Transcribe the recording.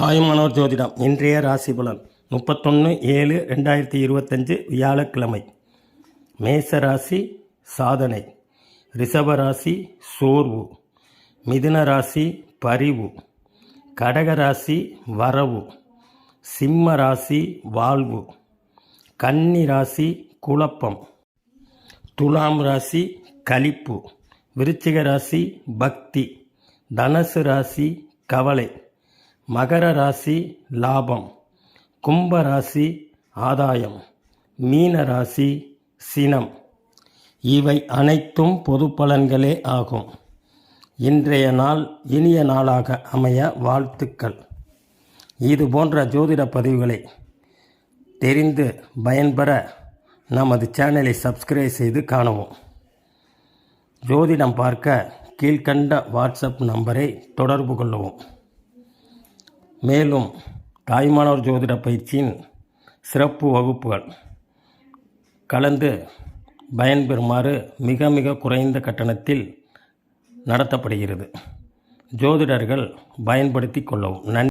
தாயுமானவர் ஜோதிடம். இன்றைய ராசி பலன் முப்பத்தொன்று ஏழு ரெண்டாயிரத்தி இருபத்தஞ்சு வியாழக்கிழமை. மேச ராசி சாதனை. ரிஷப ராசி சோர்வு. மிதுன ராசி பரிவு. கடக ராசி வரவு. சிம்ம ராசி வாழ்வு. கன்னி ராசி குழப்பம். துலாம் ராசி கலிப்பு விருச்சிக ராசி பக்தி. தனுசு ராசி கவலை. மகர ராசி லாபம் கும்ப ராசி ஆதாயம் மீன ராசி சினம். இவை அனைத்தும் பொது பலன்களே ஆகும். இன்றைய நாள் இனிய நாளாக அமைய வாழ்த்துக்கள். இது போன்ற ஜோதிட பதிவுகளை தெரிந்து பயன்பெற நமது சேனலை சப்ஸ்கிரைப் செய்து காணவும். ஜோதிடம் பார்க்க கீழ்கண்ட வாட்ஸ்அப் நம்பரை தொடர்பு கொள்ளவும். மேலும் தாய்மானவர் ஜோதிட பயிற்சியின் சிறப்பு வகுப்புகள். கலந்து பயன்பெறுமாறு மிக மிக குறைந்த கட்டணத்தில் நடத்தப்படுகிறது. ஜோதிடர்கள் பயன்படுத்தி கொள்ளவும். நன்றி.